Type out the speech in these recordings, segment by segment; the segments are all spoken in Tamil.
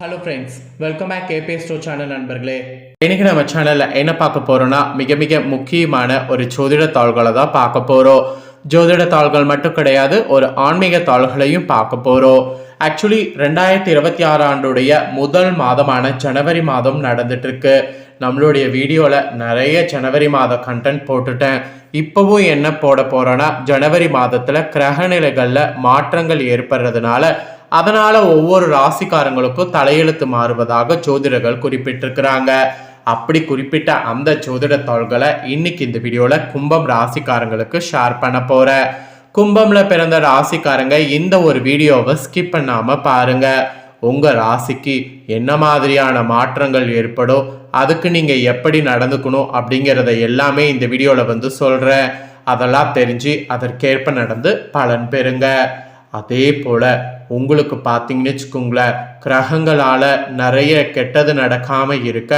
ஹலோ ஃப்ரெண்ட்ஸ் வெல்கம் பேக் கேபே ஸ்டோ சேனல் நண்பர்களே. இன்னைக்கு நம்ம சேனலில் என்ன பார்க்க போகிறோன்னா மிக மிக முக்கியமான ஒரு ஜோதிட தாள்களை தான் பார்க்க போகிறோம் ஜோதிட தாள்கள் மட்டும் கிடையாது ஒரு ஆன்மீக தாள்களையும் பார்க்க போகிறோம் ஆக்சுவலி ரெண்டாயிரத்தி இருபத்தி ஆறு ஆண்டுடைய முதல் மாதமான ஜனவரி மாதம் நடந்துட்டுருக்கு. நம்மளுடைய வீடியோவில் நிறைய ஜனவரி மாத கண்டென்ட் போட்டுட்டேன். இப்போவும் என்ன போட போகிறோன்னா ஜனவரி மாதத்தில் கிரகநிலைகளில் மாற்றங்கள் ஏற்படுறதுனால அதனால ஒவ்வொரு ராசிக்காரங்களுக்கும் தலையெழுத்து மாறுவதாக ஜோதிடர்கள் குறிப்பிட்டிருக்கிறாங்க. அப்படி குறிப்பிட்ட அந்த ஜோதிட தாள்களை இன்னைக்கு இந்த வீடியோல கும்பம் ராசிக்காரங்களுக்கு ஷேர் பண்ண போறேன் கும்பம்ல பிறந்த ராசிக்காரங்க இந்த ஒரு வீடியோவை ஸ்கிப் பண்ணாம பாருங்க. உங்க ராசிக்கு என்ன மாதிரியான மாற்றங்கள் ஏற்படும்? அதுக்கு நீங்க எப்படி நடந்துக்கணும் அப்படிங்கிறத எல்லாமே இந்த வீடியோல வந்து சொல்றேன். அதெல்லாம் தெரிஞ்சு அதற்கேற்ப நடந்து பலன் பெறுங்க. அதே போல் உங்களுக்கு பார்த்தீங்கன்னு வச்சுக்கோங்களேன் கிரகங்களால் நிறைய கெட்டது நடக்காமல் இருக்க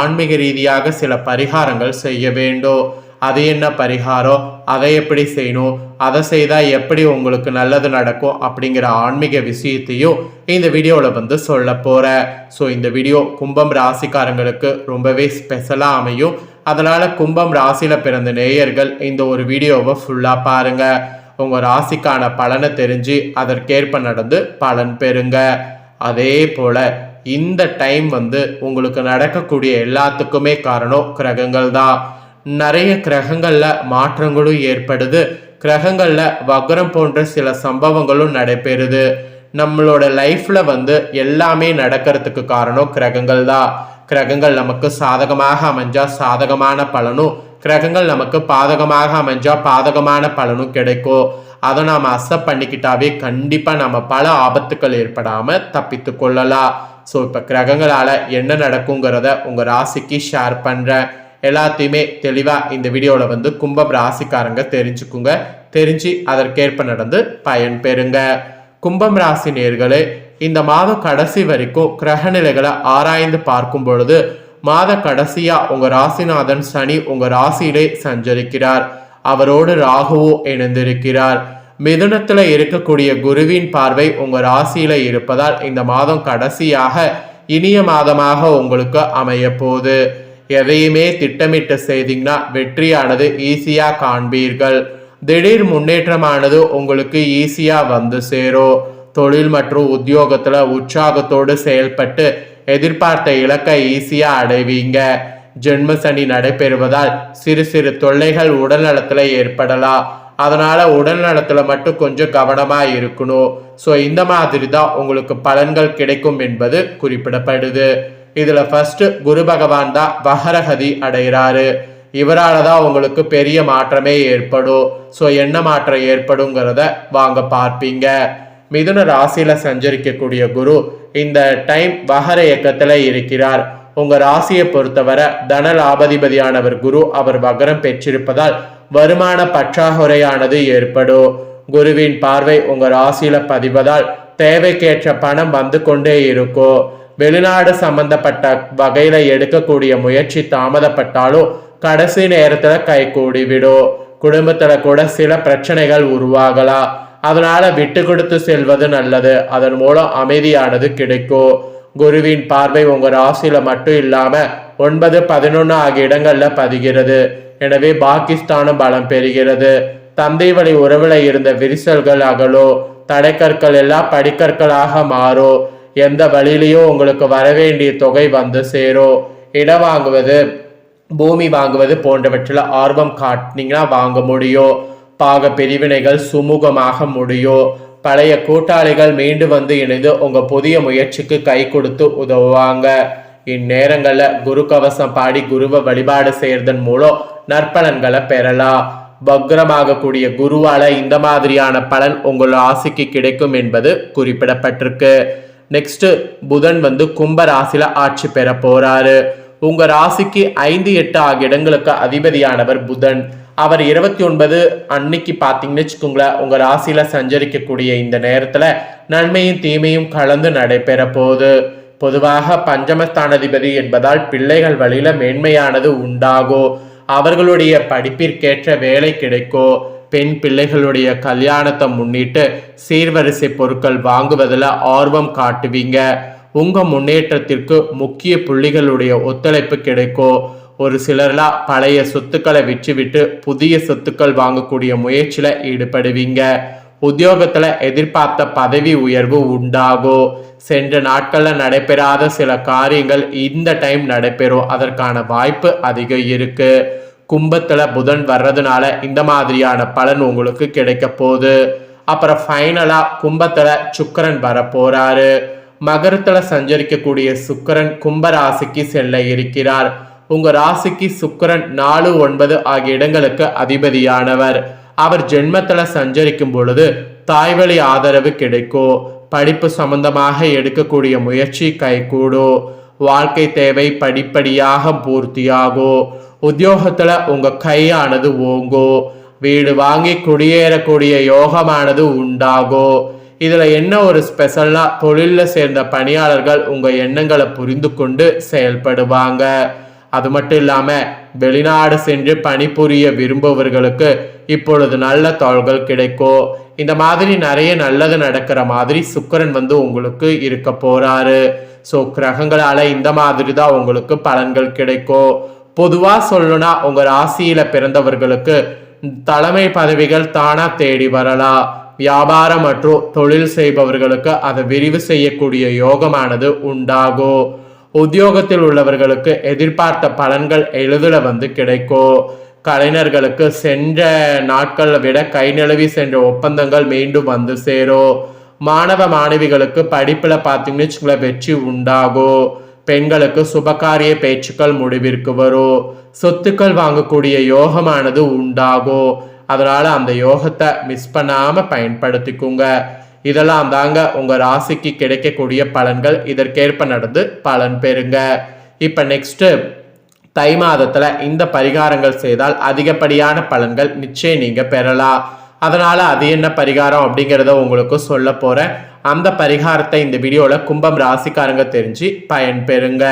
ஆன்மீக ரீதியாக சில பரிகாரங்கள் செய்ய வேண்டும். அது என்ன பரிகாரம்? அதை எப்படி செய்யணும்? அதை செய்தால் எப்படி உங்களுக்கு நல்லது நடக்கும் அப்படிங்கிற ஆன்மீக விஷயத்தையும் இந்த வீடியோவில் வந்து சொல்ல போகிறேன் ஸோ இந்த வீடியோ கும்பம் ராசிக்காரங்களுக்கு ரொம்பவே ஸ்பெஷலாக அமையும். அதனால் கும்பம் ராசியில் பிறந்த நேயர்கள் இந்த ஒரு வீடியோவை ஃபுல்லாக பாருங்கள் உங்கள் ராசிக்கான பலனை தெரிஞ்சு அதற்கேற்ப நடந்து பலன் பெறுங்க. அதே போல் இந்த டைம் வந்து உங்களுக்கு நடக்கக்கூடிய எல்லாத்துக்குமே காரணம் கிரகங்கள் தான். நிறைய கிரகங்களில் மாற்றங்களும் ஏற்படுது. கிரகங்களில் வக்ரம் போன்ற சில சம்பவங்களும் நடைபெறுது. நம்மளோட லைஃப்பில் வந்து எல்லாமே நடக்கிறதுக்கு காரணம் கிரகங்கள் தான். கிரகங்கள் நமக்கு சாதகமாக அமைஞ்சால் சாதகமான பலனும் கிரகங்கள் நமக்கு பாதகமாக அமைஞ்சா பாதகமான பலனும் கிடைக்கும். அதை நாம் அக்செப்ட் பண்ணிக்கிட்டாவே கண்டிப்பாக நம்ம பல ஆபத்துக்கள் ஏற்படாமல் தப்பித்து கொள்ளலாம். ஸோ இப்போ கிரகங்களால் என்ன நடக்குங்கிறத உங்கள் ராசிக்கு ஷேர் பண்ணுறேன் எல்லாத்தையுமே தெளிவாக இந்த வீடியோவில் வந்து கும்பம் ராசிக்காரங்க தெரிஞ்சுக்குங்க. தெரிஞ்சு அதற்கேற்ப நடந்து பயன் பெறுங்க. கும்பம் ராசி நேர்களே இந்த மாதம் கடைசி வரைக்கும் கிரகநிலைகளை ஆராய்ந்து பார்க்கும் பொழுது மாத கடைசியா உங்க ராசிநாதன் சனி உங்க ராசியிலே சஞ்சரிக்கிறார். அவரோடு ராகுவோ இணைந்திருக்கிறார். மிதுனத்துல இருக்கக்கூடிய குருவின் பார்வை உங்க ராசியில இருப்பதால் இந்த மாதம் கடைசியாக இனிய மாதமாக உங்களுக்கு அமைய போகுது எதையுமே திட்டமிட்டு செய்தீங்கன்னா வெற்றியானது ஈஸியா காண்பீர்கள். திடீர் முன்னேற்றமானது உங்களுக்கு ஈஸியா வந்து சேரும். தொழில் மற்றும் உத்தியோகத்துல உற்சாகத்தோடு செயல்பட்டு எதிர்பார்த்த இலக்கை ஈஸியா அடைவீங்க. ஜென்ம சனி நடைபெறுவதால் சிறு சிறு தொல்லைகள் உடல் நலத்துல ஏற்படலாம். அதனால உடல் நலத்துல மட்டும் கொஞ்சம் கவனமா இருக்கணும். ஸோ இந்த மாதிரி தான் உங்களுக்கு பலன்கள் கிடைக்கும் என்பது குறிப்பிடப்படுது. இதுல ஃபர்ஸ்ட் குரு பகவான் தான் வகரகதி அடைகிறாரு. இவரால தான் உங்களுக்கு பெரிய மாற்றமே ஏற்படும். ஸோ என்ன மாற்றம் ஏற்படுங்கிறத வாங்க பார்ப்பீங்க. மிதுன ராசியில சஞ்சரிக்கக்கூடிய குரு இந்த டைம் வகர இயக்கத்துல இருக்கிறார். உங்க ராசியை பொறுத்தவரை தன லாபதிபதியானவர் குரு அவர் வகரம் பெற்றிருப்பதால் வருமான பற்றாக்குறையானது ஏற்படும். குருவின் பார்வை உங்க ராசியில பதிவதால் தேவைக்கேற்ற பணம் வந்து கொண்டே இருக்கும். வெளிநாடு சம்பந்தப்பட்ட வகையில எடுக்கக்கூடிய முயற்சி தாமதப்பட்டாலும் கடைசி நேரத்துல கை கூடிவிடும் குடும்பத்துல கூட சில பிரச்சனைகள் உருவாகலாம். அதனால விட்டு கொடுத்து செல்வது நல்லது. அதன் மூலம் அமைதியானது கிடைக்கும் குருவின் பார்வை உங்க ராசியில மட்டும் இல்லாம ஒன்பது பதினொன்று ஆகிய இடங்கள்ல பதிகிறது. எனவே பாகிஸ்தானும் பலம் பெறுகிறது. தந்தை வழி உறவுல இருந்த விரிசல்கள் அகலும் தடைக்கற்கள் எல்லாம் படிக்கற்களாக மாறும் எந்த வழியிலையும் உங்களுக்கு வரவேண்டிய தொகை வந்து சேரும் இடம் வாங்குவது பூமி வாங்குவது போன்றவற்றில் ஆர்வம் காட்டினீங்கன்னா வாங்க முடியும். பாக பிரிவினைகள் சுமூகமாக முடியும் பழைய கூட்டாளிகள் மீண்டு வந்து இணைந்து உங்க புதிய முயற்சிக்கு கை கொடுத்து உதவுவாங்க. இந்நேரங்களில் குரு கவசம் பாடி குருவை வழிபாடு செய்யறதன் மூலம் நற்பலன்களை பெறலாம். வக்ரமாகக்கூடிய குருவால இந்த மாதிரியான பலன் உங்கள் ராசிக்கு கிடைக்கும் என்பது குறிப்பிடப்பட்டிருக்கு. நெக்ஸ்ட் புதன் வந்து கும்ப ராசியில ஆட்சி பெற போறாரு. உங்க ராசிக்கு ஐந்து எட்டு ஆகிய இடங்களுக்கு அதிபதியானவர் புதன். அவர் இருபத்தி ஒன்பது அன்னைக்கு பார்த்தீங்கன்னு வச்சுக்கோங்களேன் உங்கள் ராசியில் சஞ்சரிக்கக்கூடிய இந்த நேரத்தில் நன்மையும் தீமையும் கலந்து நடைபெற போகுது. பொதுவாக பஞ்சமஸ்தானாதிபதி என்பதால் பிள்ளைகள் வழியில மேன்மையானது உண்டாகும் அவர்களுடைய படிப்பிற்கேற்ற வேலை கிடைக்கும் பெண் பிள்ளைகளுடைய கல்யாணத்தை முன்னிட்டு சீர்வரிசை பொருட்கள் வாங்குவதில் ஆர்வம் காட்டுவீங்க. உங்கள் முன்னேற்றத்திற்கு முக்கிய புள்ளிகளுடைய ஒத்துழைப்பு கிடைக்கும் ஒரு சிலர்லாம் பழைய சொத்துக்களை விற்றுவிட்டு புதிய சொத்துக்கள் வாங்கக்கூடிய முயற்சியில் ஈடுபடுவீங்க. உத்தியோகத்தில் எதிர்பார்த்த பதவி உயர்வு உண்டாகும் சென்ற நாட்களில் நடைபெறாத சில காரியங்கள் இந்த டைம் நடைபெறும். அதற்கான வாய்ப்பு அதிகம் இருக்கு. கும்பத்தில் புதன் வர்றதுனால இந்த மாதிரியான பலன் உங்களுக்கு கிடைக்க போகுது. அப்புறம் ஃபைனலாக கும்பத்தில் சுக்கரன் வர போறாரு மகரத்தில் சஞ்சரிக்கக்கூடிய சுக்கரன் கும்பராசிக்கு செல்ல இருக்கிறார். உங்க ராசிக்கு சுக்கரன் நாலு ஒன்பது ஆகிய இடங்களுக்கு அதிபதியானவர். அவர் ஜென்மத்தில் சஞ்சரிக்கும் பொழுது தாய்வழி ஆதரவு கிடைக்கும் படிப்பு சம்பந்தமாக எடுக்கக்கூடிய முயற்சி கைகூடும் வாழ்க்கை தேவை படிப்படியாக பூர்த்தியாகும் உத்தியோகத்துல உங்க கையானது ஓங்கும் வீடு வாங்கி குடியேறக்கூடிய யோகமானது உண்டாகும் இதுல என்ன ஒரு ஸ்பெஷல்னா தொழிலில் சேர்ந்த பணியாளர்கள் உங்க எண்ணங்களை புரிந்து கொண்டு செயல்படுவாங்க. அது மட்டும் இல்லாமல் வெளிநாடு சென்று பணிபுரிய விரும்புபவர்களுக்கு இப்பொழுது நல்ல தாள்கள் கிடைக்கும் இந்த மாதிரி நிறைய நல்லது நடக்கிற மாதிரி சுக்கரன் வந்து உங்களுக்கு இருக்க போறாரு. ஸோ கிரகங்களால இந்த மாதிரி தான் உங்களுக்கு பலன்கள் கிடைக்கும் பொதுவாக சொல்லணும்னா உங்க ராசியில பிறந்தவர்களுக்கு தலைமை பதவிகள் தானா தேடி வரலாம். வியாபாரம் மற்றும் தொழில் செய்பவர்களுக்கு அதை விரிவு செய்யக்கூடிய யோகமானது உண்டாகும் உத்தியோகத்தில் உள்ளவர்களுக்கு எதிர்பார்த்த பலன்கள் எளிதில் வந்து கிடைக்கும் கலைஞர்களுக்கு சென்ற நாட்களை விட கை நிலவி சென்ற ஒப்பந்தங்கள் மீண்டும் வந்து சேரும் மாணவ மாணவிகளுக்கு படிப்பில் பார்த்தீங்கன்னு வச்சுங்களேன் வெற்றி உண்டாகும் பெண்களுக்கு சுபகாரிய பேச்சுக்கள் முடிவிற்கு வரும் சொத்துக்கள் வாங்கக்கூடிய யோகமானது உண்டாகும் அதனால் அந்த யோகத்தை மிஸ் பண்ணாமல் பயன்படுத்திக்குங்க. இதெல்லாம் தாங்க உங்கள் ராசிக்கு கிடைக்கக்கூடிய பலன்கள். இதற்கேற்ப நடந்து பலன் பெறுங்க. இப்போ நெக்ஸ்ட்டு தை மாதத்தில் இந்த பரிகாரங்கள் செய்தால் அதிகப்படியான பலன்கள் நிச்சயம் நீங்கள் பெறலாம். அதனால் அது என்ன பரிகாரம் அப்படிங்கிறத உங்களுக்கு சொல்ல போகிறேன் அந்த பரிகாரத்தை இந்த வீடியோவில் கும்பம் ராசிக்காரங்க தெரிஞ்சு பயன்பெறுங்க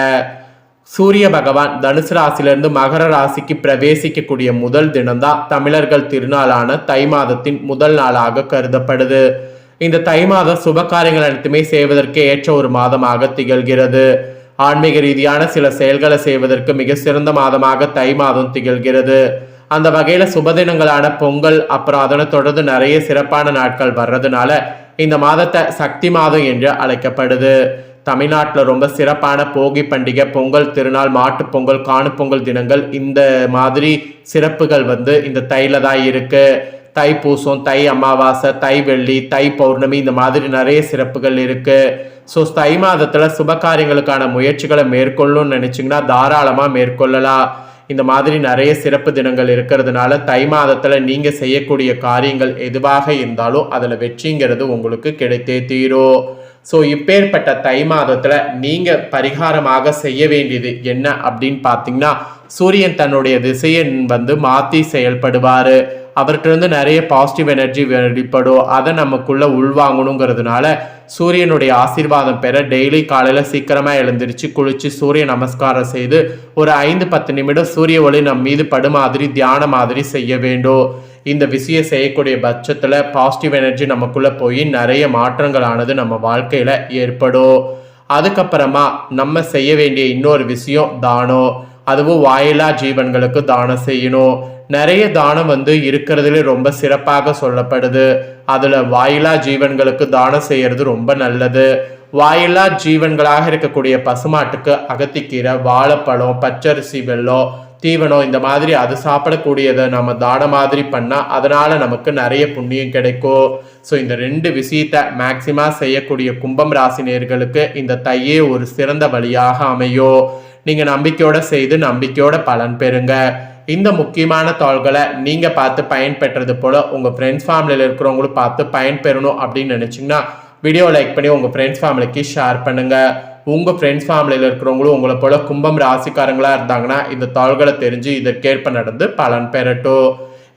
சூரிய பகவான் தனுசு ராசியிலிருந்து மகர ராசிக்கு பிரவேசிக்கக்கூடிய முதல் தினம்தான் தமிழர்கள் திருநாளான தை மாதத்தின் முதல் நாளாக கருதப்படுது. இந்த தை மாதம் சுப காரியங்கள் அனைத்துமே செய்வதற்கு ஏற்ற ஒரு மாதமாக திகழ்கிறது. ஆன்மீக ரீதியான சில செயல்களை செய்வதற்கு மிக சிறந்த மாதமாக தை மாதம் திகழ்கிறது. அந்த வகையில சுபதினங்களான பொங்கல் அப்புறம் அதனை தொடர்ந்து நிறைய சிறப்பான நாட்கள் வர்றதுனால இந்த மாதத்தை சக்தி மாதம் என்று அழைக்கப்படுது. தமிழ்நாட்டில் ரொம்ப சிறப்பான போகி பண்டிகை பொங்கல் திருநாள் மாட்டு பொங்கல் காணு பொங்கல் தினங்கள் இந்த மாதிரி சிறப்புகள் வந்து இந்த தையில தான் தை தைப்பூசம் தை அமாவாசை தை வெள்ளி தை பௌர்ணமி இந்த மாதிரி நிறைய சிறப்புகள் இருக்கு. ஸோ தை மாதத்தில் சுப காரியங்களுக்கான முயற்சிகளை மேற்கொள்ளணும்னு நினச்சிங்கன்னா தாராளமாக மேற்கொள்ளலாம். இந்த மாதிரி நிறைய சிறப்பு தினங்கள் இருக்கிறதுனால தை மாதத்தில் நீங்கள் செய்யக்கூடிய காரியங்கள் எதுவாக இருந்தாலும் அதில் வெற்றிங்கிறது உங்களுக்கு கிடைத்தே தீரும். ஸோ இப்பேற்பட்ட தை மாதத்தில் நீங்கள் பரிகாரமாக செய்ய வேண்டியது என்ன அப்படின்னு பார்த்தீங்கன்னா சூரியன் தன்னுடைய திசையை வந்து மாற்றி செயல்படுவார். அவர்கிட்ட நிறைய பாசிட்டிவ் எனர்ஜி வெளிப்படும். அதை நமக்குள்ள உள்வாங்கணுங்கிறதுனால சூரியனுடைய ஆசீர்வாதம் பெற டெய்லி காலையில் சீக்கிரமாக எழுந்திருச்சு குளித்து சூரிய நமஸ்காரம் செய்து ஒரு ஐந்து பத்து நிமிடம் சூரிய ஒளி நம் மீது படு மாதிரி தியான மாதிரி செய்ய வேண்டும். இந்த விஷயம் செய்யக்கூடிய பட்சத்தில் பாசிட்டிவ் எனர்ஜி நமக்குள்ளே போய் நிறைய மாற்றங்களானது நம்ம வாழ்க்கையில் ஏற்படும். அதுக்கப்புறமா நம்ம செய்ய வேண்டிய இன்னொரு விஷயம் தானம். அதுவும் வாயிலா ஜீவன்களுக்கு தானம் செய்யணும். நிறைய தானம் வந்து இருக்கிறதுல ரொம்ப சிறப்பாக சொல்லப்படுது. அதில் வாயிலா ஜீவன்களுக்கு தானம் செய்யறது ரொம்ப நல்லது. வாயிலா ஜீவன்களாக இருக்கக்கூடிய பசுமாட்டுக்கு அகத்திக்கீரை வாழைப்பழம் பச்சரிசி வெள்ளம் தீவனம் இந்த மாதிரி அது சாப்பிடக்கூடியதை நம்ம தானம் மாதிரி பண்ணால் அதனால் நமக்கு நிறைய புண்ணியம் கிடைக்கும். ஸோ இந்த ரெண்டு விஷயத்தை மேக்சிமம் செய்யக்கூடிய கும்பம் ராசினியர்களுக்கு இந்த தையே ஒரு சிறந்த வழியாக அமையும். நீங்கள் நம்பிக்கையோட செய்து நம்பிக்கையோட பலன் பெறுங்க. இந்த முக்கியமான தாள்களை நீங்கள் பார்த்து பயன்பெற்றது போல் உங்கள் ஃப்ரெண்ட்ஸ் ஃபேமிலியில் இருக்கிறவங்களும் பார்த்து பயன்பெறணும் அப்படின்னு நினச்சிங்கன்னா வீடியோ லைக் பண்ணி உங்கள் ஃப்ரெண்ட்ஸ் ஃபேமிலிக்கு ஷேர் பண்ணுங்கள் உங்கள் ஃப்ரெண்ட்ஸ் ஃபேமிலியில் இருக்கிறவங்களும் உங்களை போல் கும்பம் ராசிக்காரங்களாக இருந்தாங்கன்னா இந்த தாள்களை தெரிஞ்சு இதற்கேற்ப நடந்து பலன் பெறட்டும்.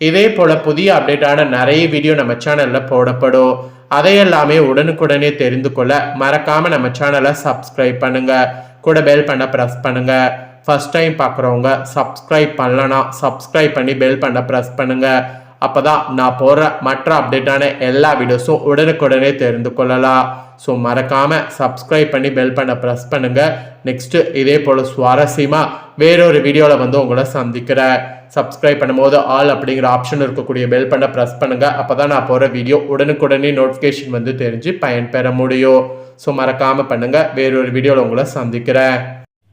இதே போல் புதிய அப்டேட்டான நிறைய வீடியோ நம்ம சேனலில் போடப்படும். அதையெல்லாமே உடனுக்குடனே தெரிந்து கொள்ள மறக்காமல் நம்ம சேனலை சப்ஸ்கிரைப் பண்ணுங்கள் கூட பெல் பண்ண ப்ரெஸ் பண்ணுங்கள் ஃபஸ்ட் டைம் பார்க்குறவங்க சப்ஸ்கிரைப் பண்ணலனா சப்ஸ்கிரைப் பண்ணி பெல் பண்ண ப்ரெஸ் பண்ணுங்கள் அப்போ தான் நான் போடுற மற்ற அப்டேட்டான எல்லா வீடியோஸும் உடனுக்குடனே தெரிந்து கொள்ளலாம். ஸோ மறக்காமல் சப்ஸ்கிரைப் பண்ணி பெல் பண்ண ப்ரெஸ் பண்ணுங்கள் நெக்ஸ்ட்டு இதே போல் சுவாரஸ்யமாக வேறொரு வீடியோவில் வந்து உங்களை சந்திக்கிறேன். சப்ஸ்கிரைப் பண்ணும்போது ஆல் அப்படிங்கிற ஆப்ஷன் இருக்கக்கூடிய பெல் பண்ண ப்ரெஸ் பண்ணுங்கள் அப்போ தான் நான் போகிற வீடியோ உடனுக்குடனே நோட்டிஃபிகேஷன் வந்து தெரிஞ்சு பயன்பெற முடியும். ஸோ மறக்காமல் பண்ணுங்கள் வேறொரு வீடியோவில் உங்களை சந்திக்கிறேன்.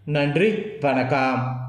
நன்றி வணக்கம்.